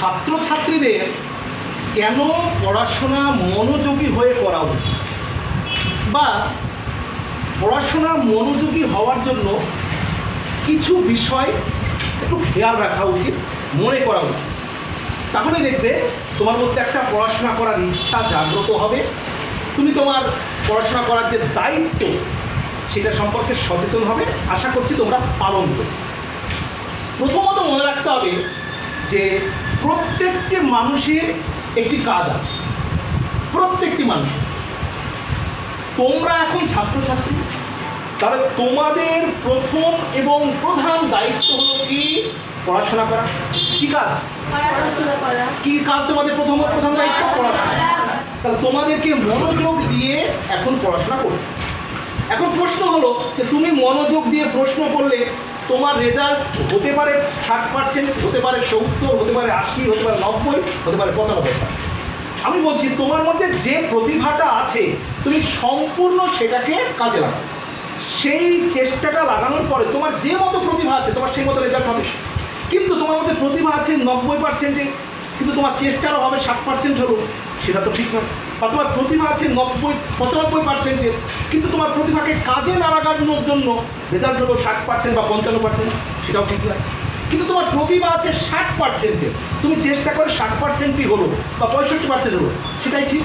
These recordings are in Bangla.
ছাত্রছাত্রীদের কেন পড়াশোনা মনোযোগী হয়ে করা উচিত? বা পড়াশোনা মনোযোগী হওয়ার জন্য কিছু বিষয় একটু খেয়াল রাখা উচিত, মনে করা উচিত। তাহলে দেখবে তোমার মধ্যে একটা পড়াশোনা করার ইচ্ছা জাগ্রত হবে। তুমি তোমার পড়াশোনা করার যে দায়িত্ব, সেটা সম্পর্কে সচেতন হবে। আশা করছি তোমরা পালন করবে। প্রথমত মনে রাখতে হবে যে প্রত্যেকটি মানুষের একটি কাজ আছে। প্রত্যেকটি মানুষ তোমরা এখন ছাত্রছাত্রী। তাহলে তোমাদের প্রথম এবং প্রধান দায়িত্ব হলো কি? পড়াশোনা করা। কি কাজ? কি কাজ তোমাদের প্রথম প্রধান দায়িত্ব? পড়াশোনা তাহলে তোমাদেরকে মনোযোগ দিয়ে এখন পড়াশোনা করতে হবে। এখন প্রশ্ন হলো যে তুমি মনোযোগ দিয়ে প্রশ্ন করলে তোমার রেজাল্ট হতে পারে ষাট পার্সেন্ট হতে পারে সত্তর, হতে পারে আশি, হতে পারে নব্বই, হতে পারে পঁচানব্বই আমি বলছি, তোমার মধ্যে যে প্রতিভাটা আছে, তুমি সম্পূর্ণ সেটাকে কাজে লাগাও। সেই চেষ্টাটা লাগানোর পরে তোমার যে মতো প্রতিভা আছে, তোমার সেই মতো রেজাল্ট হবে। কিন্তু তোমার মধ্যে প্রতিভা আছে নব্বই পার্সেন্টে কিন্তু তোমার চেষ্টার হবে ষাট পার্সেন্ট হলো। সেটা তো ঠিক নয়। বা তোমার প্রতিভা আছে নব্বই, পঁচানব্বই পার্সেন্টের কিন্তু তোমার প্রতিভাকে কাজে না লাগানোর জন্য রেজাল্ট হলো ষাট পার্সেন্ট বা পঞ্চান্ন পার্সেন্ট সেটাও ঠিক নয়। কিন্তু তোমার প্রতিভা আছে ষাট পার্সেন্টে তুমি চেষ্টা করে ষাট পার্সেন্টই হলো বা পঁয়ষট্টি পার্সেন্ট হলো, সেটাই ঠিক।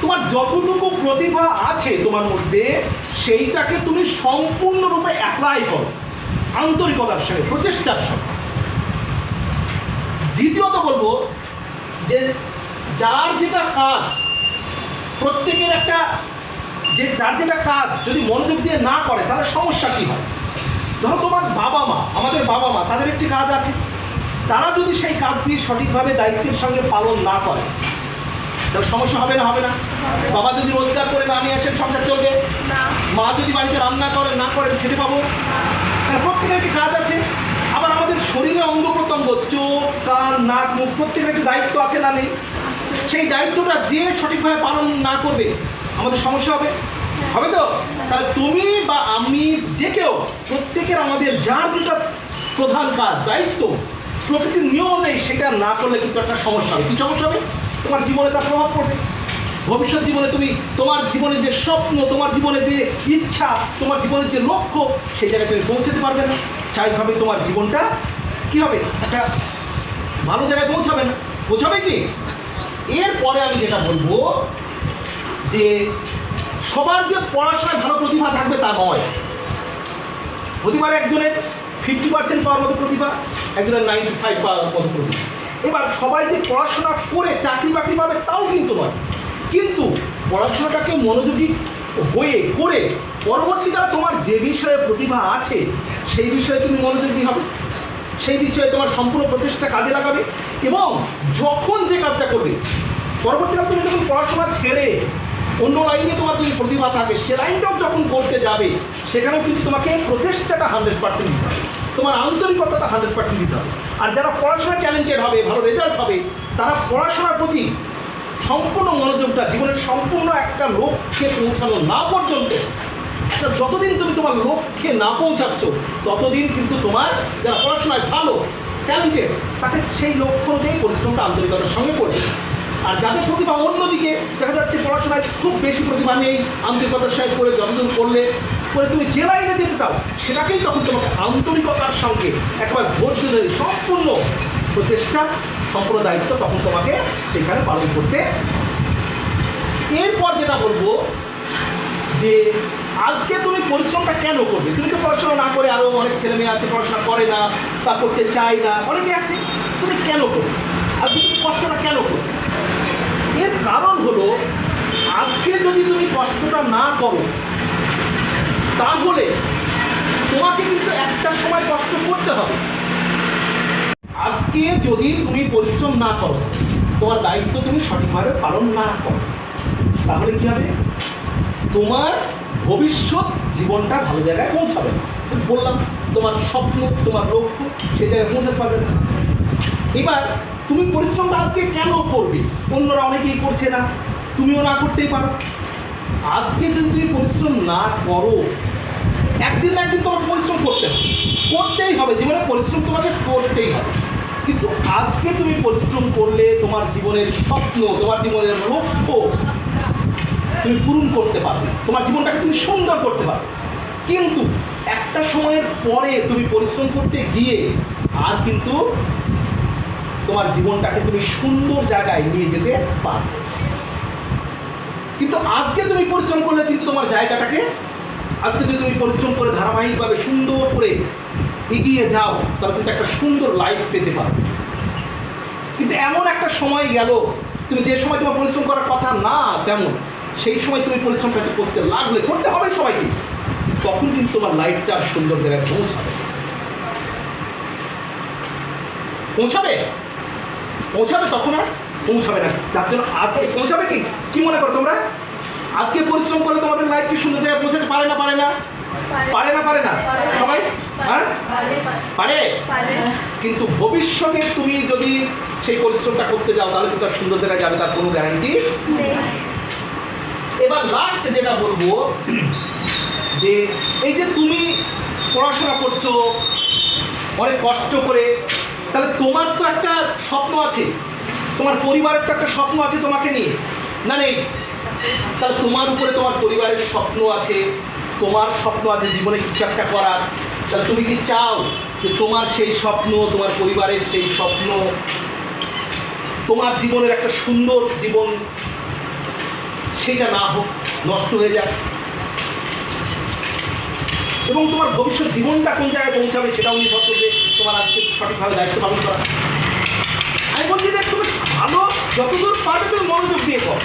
তোমার যতটুকু প্রতিভা আছে তোমার মধ্যে, সেইটাকে তুমি সম্পূর্ণরূপে অ্যাপ্লাই করো। আন্তরিকতার সঙ্গে, প্রচেষ্টার সঙ্গে। দ্বিতীয়ত বলব যে যার যেটা কাজ প্রত্যেকের একটা যে যার যেটা কাজ যদি মনোযোগ দিয়ে না করে তাহলে সমস্যা কী হয়? ধরো তোমার বাবা মা আমাদের বাবা মা তাদের একটি কাজ আছে। তারা যদি সেই কাজটি সঠিকভাবে দায়িত্বের সঙ্গে পালন না করে তাহলে সমস্যা হবে না হবে না? বাবা যদি রোজগার করে না নিয়ে আসেন সংসার চলবে? মা যদি বাড়িতে রান্না করে না করে খেতে পাবো? তাহলে প্রত্যেকের একটি কাজ আছে। শরীরে অঙ্গ প্রত্যঙ্গ চোখ, কান, নাক, মুখ প্রত্যেকের একটি দায়িত্ব আছে না নেই? সেই দায়িত্বটা যে সঠিকভাবে পালন না করবে, আমাদের সমস্যা হবে। হবে তো? তাহলে তুমি বা আমি যে কেউ, প্রত্যেকের আমাদের যার যেটা প্রধান কাজ, দায়িত্ব, প্রকৃতির নিয়ম নেই, সেটা না করলে কিন্তু একটা সমস্যা হবে। কি সমস্যা হবে? তোমার জীবনে তার প্রভাব পড়বে। ভবিষ্যৎ জীবনে তুমি তোমার জীবনের যে স্বপ্ন, তোমার জীবনের যে ইচ্ছা, তোমার জীবনের যে লক্ষ্য, সেই জায়গায় তুমি পৌঁছাতে পারবে না। স্বাভাবিকভাবে তোমার জীবনটা কি হবে? একটা ভালো জায়গায় পৌঁছাবে না। পৌঁছাবে কি? এরপরে আমি যেটা বলব যে সবার যে পড়াশোনায় ভালো প্রতিভা থাকবে তা নয়। হতে পারে একজনের ফিফটি পার্সেন্ট পাওয়ার মতো প্রতিভা, একজনের নাইনটি ফাইভ পাওয়ার মতো প্রতিভা। এবার সবাই যে পড়াশোনা করে চাকরি বাকরি পাবে তাও কিন্তু নয়। কিন্তু পড়াশোনাটাকে মনোযোগী হয়ে করে পরবর্তীকালে তোমার যে বিষয়ে প্রতিভা আছে, সেই বিষয়ে তুমি মনোযোগী হবে সেই বিষয়ে তোমার সম্পূর্ণ প্রচেষ্টা কাজে লাগাবে এবং যখন যে কাজটা করবে, পরবর্তীকালে তুমি যখন পড়াশোনা ছেড়ে অন্য লাইনে তোমার যদি প্রতিভা থাকে, সে লাইনটাও যখন করতে যাবে, সেখানেও কিন্তু তোমাকে প্রচেষ্টাটা হান্ড্রেড পার্সেন্ট দিতে হবে। তোমার আন্তরিকতাটা হান্ড্রেড পার্সেন্ট দিতে হবে। আর যারা পড়াশোনা ট্যালেন্টেড হবে, ভালো রেজাল্ট হবে তারা পড়াশোনার প্রতি সম্পূর্ণ মনোযোগটা, জীবনের সম্পূর্ণ একটা লক্ষ্যে পৌঁছানো না পর্যন্ত। একটা যতদিন তুমি তোমার লক্ষ্যে না পৌঁছাচ্ছ, ততদিন কিন্তু তোমার যারা পড়াশোনায় ভালো ট্যালেন্টেড তাকে সেই লক্ষ্য অনুযায়ী পরিশ্রমটা আন্তরিকতার সঙ্গে করবে। আর যাদের প্রতিভা অন্যদিকে, দেখা যাচ্ছে পড়াশোনায় খুব বেশি প্রতিভা নেই, আন্তরিকতার সঙ্গে করে যতদিন করলে, করে তুমি যে লাইনে যেতে চাও, সেটাকেই তখন তোমাকে আন্তরিকতার সঙ্গে একবার ধৈর্য ধরে, সম্পূর্ণ প্রচেষ্টা সম্পূর্ণ দায়িত্ব তখন তোমাকে সেখানে পালন করতে এরপর যেটা বলব যে আজকে তুমি পরিশ্রমটা কেন করবে? তুমি তো পড়াশোনা না করে আরও অনেক ছেলে মেয়ে আছে, পড়াশোনা করে না বা করতে চায় না, অনেকে আছে। তুমি কেন করবে? আজকে তুমি কষ্টটা কেন করবে? এর কারণ হলো আজকে যদি তুমি কষ্টটা না করো, তাহলে তোমাকে কিন্তু একটা সময় কষ্ট করতে হবে। আজকে যদি তুমি পরিশ্রম না করো, তোমার দায়িত্ব তুমি সঠিকভাবে পালন না করো, তাহলে কি হবে? তোমার ভবিষ্যৎ জীবনটা ভালো জায়গায় পৌঁছাবে। বললাম, তোমার স্বপ্ন, তোমার লক্ষ্য, সে জায়গায় পৌঁছাতে পারবে না। এবার তুমি পরিশ্রমটা আজকে কেন করবে? অন্যরা অনেকেই করছে না, তুমিও না করতেই পারো। আজকে যদি তুমি পরিশ্রম না করো, একদিন না একদিন তোমার পরিশ্রম করতে হবে। করতেই হবে, জীবনে পরিশ্রম তোমাকে করতেই হবে। কিন্তু আজকে তুমি পরিশ্রম করলে তোমার জীবনের স্বপ্ন, তোমার জীবনের লক্ষ্য তুমি পূরণ করতে পারবে। তোমার জীবনটাকে তুমি সুন্দর করতে পারবে। কিন্তু একটা সময়ের পরে তুমি পরিশ্রম করতে গিয়ে আর কিন্তু তোমার জীবনটাকে তুমি সুন্দর জায়গায় নিয়ে যেতে পারবে। কিন্তু আজকে তুমি পরিশ্রম করলে কিন্তু তোমার জায়গাটাকে, আজকে যদি তুমি পরিশ্রম করে ধারাবাহিকভাবে সুন্দর করে এগিয়ে যাও, তাহলে কিন্তু একটা সুন্দর লাইফ পেতে পারো। কিন্তু এমন একটা সময় গেল, তুমি যে সময় তোমার পরিশ্রম করার কথা না তেমন, সেই সময় তুমি পরিশ্রমটা করতে লাগলে, করতে হবে সবাইকে, তখন কিন্তু তোমার লাইফটা সুন্দর জায়গায় পৌঁছাবে। পৌঁছাবে? পৌঁছাবে তখন আর পৌঁছাবে না। যার জন্য আজকে পৌঁছাবে কি? কি মনে করো তোমরা? আজকে পরিশ্রম করে তোমাদের লাইফ কি সুন্দর জায়গায় পৌঁছাতে পারে না পারে না? পারে না পারে না? সবাই? হ্যাঁ? পারে। কিন্তু ভবিষ্যতে তুমি যদি সেই পরিশ্রমটা করতে যাও তাহলে তার সুন্দর জায়গায় যাবে তার কোনো গ্যারান্টি এবার লাস্ট যেটা বলব যে এই যে তুমি পড়াশোনা করছ অনেক কষ্ট করে তাহলে তোমার তো একটা স্বপ্ন আছে। তোমার পরিবারের তো একটা স্বপ্ন আছে তোমাকে নিয়ে। না নেই। তাহলে তোমার উপরে তোমার পরিবারের স্বপ্ন আছে। তোমার স্বপ্ন আছে, জীবনে কিছু একটা করার। তাহলে তুমি কি চাও যে তোমার সেই স্বপ্ন, তোমার পরিবারের সেই স্বপ্ন, তোমার জীবনের একটা সুন্দর জীবন, সেটা না হোক, নষ্ট হয়ে যাক? এবং তোমার ভবিষ্যৎ জীবনটা কোন জায়গায় পৌঁছাবে সেটাও নির্ভর করবে তোমার আজকে সঠিকভাবে দায়িত্ব পালন করা। আমি বলছি যে তুমি ভালো, যতদূর পারবে তুমি মনোযোগ দিয়ে কর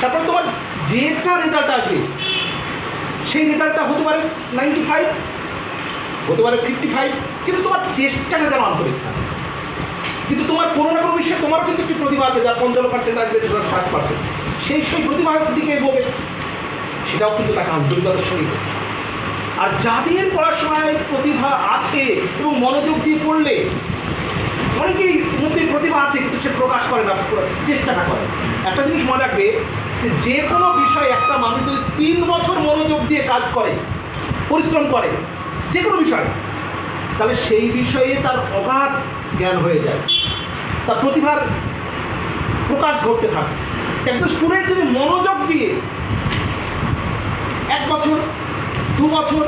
তারপর তোমার যেটা রেজাল্ট আসবে সেই রেজাল্টটা হতে পারে নাইনটি ফাইভ হতে পারে ফিফটি ফাইভ কিন্তু তোমার চেষ্টাটা যেন আন্তরিক থাকে। কিন্তু তোমার কোনো না কোনো বিষয়ে তোমার কিন্তু একটি প্রতিভা আছে, যার পঞ্চান্ন পার্সেন্ট আসবে যার ষাট পার্সেন্ট সেই সেই প্রতিভার দিকে এগোবে, সেটাও কিন্তু তাকে আন্তরিকতার সঙ্গে। আর যাদের পড়াশোনায় প্রতিভা আছে এবং মনোযোগ দিয়ে পড়লে, অনেকেই মধ্যে প্রতিভা আছে, কিন্তু সে প্রকাশ করে না চেষ্টাটা করে। একটা জিনিস মনে রাখবে যে কোনো বিষয়ে একটা মানুষ যদি তিন বছর দিয়ে কাজ করে, পরিশ্রম করে, যে কোনো বিষয়ে। তাহলে সেই বিষয়ে তার অগাধ জ্ঞান হয়ে যায়। তার প্রতিভার প্রকাশ ঘটতে থাকে। একটা স্টুডেন্ট যদি মনোযোগ দিয়ে এক বছর, দু বছর,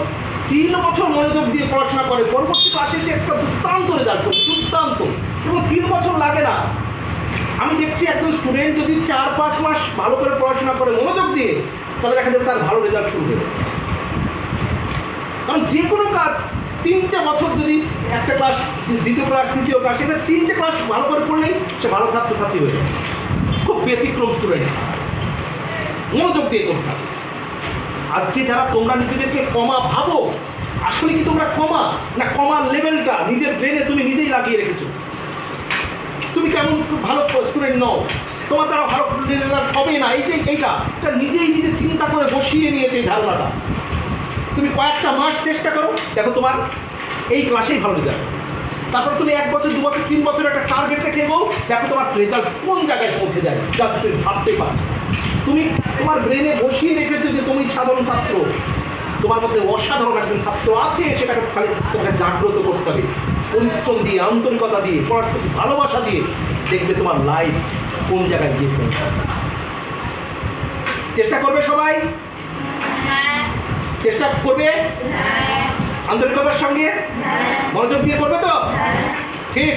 তিন বছর মনোযোগ দিয়ে পড়াশোনা করে, পরবর্তী ক্লাসে যে একটা দুর্দান্ত রেজাল্ট করবে, দুর্দান্ত। এবং তিন বছর লাগে না। আমি দেখছি একজন স্টুডেন্ট যদি চার, পাঁচ মাস ভালো করে পড়াশোনা করে, মনোযোগ দিয়ে, তাহলে দেখা যাবে তার ভালো রেজাল্ট শুরু হয়ে কারণ যে কোনো কাজ, তিনটে বছর যদি একটা ক্লাস দ্বিতীয় ক্লাস তৃতীয় ক্লাস এখানে তিনটে ক্লাস ভালো করে পড়লেই সে ভালো ছাত্রছাত্রী হয়ে যাবে। খুব ব্যতিক্রম স্টুডেন্ট মনোযোগ দিয়ে করতে হবে। আজকে যারা তোমরা নিজেদেরকে কমা ভাবো, আসলে কি তোমরা কমা? না কমার লেভেলটা নিজের ব্রেনে তুমি নিজেই লাগিয়ে রেখেছো? তুমি কেমন ভালো স্টুডেন্ট নও, তোমার দ্বারা ভালো রেজাল্ট হবে না, এই যে এইটা এটা নিজেই নিজে চিন্তা করে বসিয়ে নিয়েছে এই ধারণাটা। তুমি কয়েকটা মাস চেষ্টা করো, দেখো তোমার এই ক্লাসেই ভালো রেজাল্ট তারপর তুমি এক বছর, দু বছর, তিন বছর একটা টার্গেট রেখে গো, দেখো তোমার রেজাল্ট কোন জায়গায় পৌঁছে যায় যা তুমি ভাবতে পারছ তুমি তোমার ব্রেনে বসিয়ে রেখেছো যে তুমি সাধারণ ছাত্র। তোমার মধ্যে অসাধারণ একজন ছাত্র আছে, সেটাকে খালি তোমাকে জাগ্রত করতে হবে। পরিশ্রম দিয়ে, আন্তরিকতা দিয়ে প্রতি ভালোবাসা দিয়ে দেখবে তোমার লাইফ কোন জায়গায় গিয়ে চেষ্টা করবে সবাই? চেষ্টা করবে? আন্তরিকতার সঙ্গে? মনোযোগ দিয়ে করবে তো? ঠিক?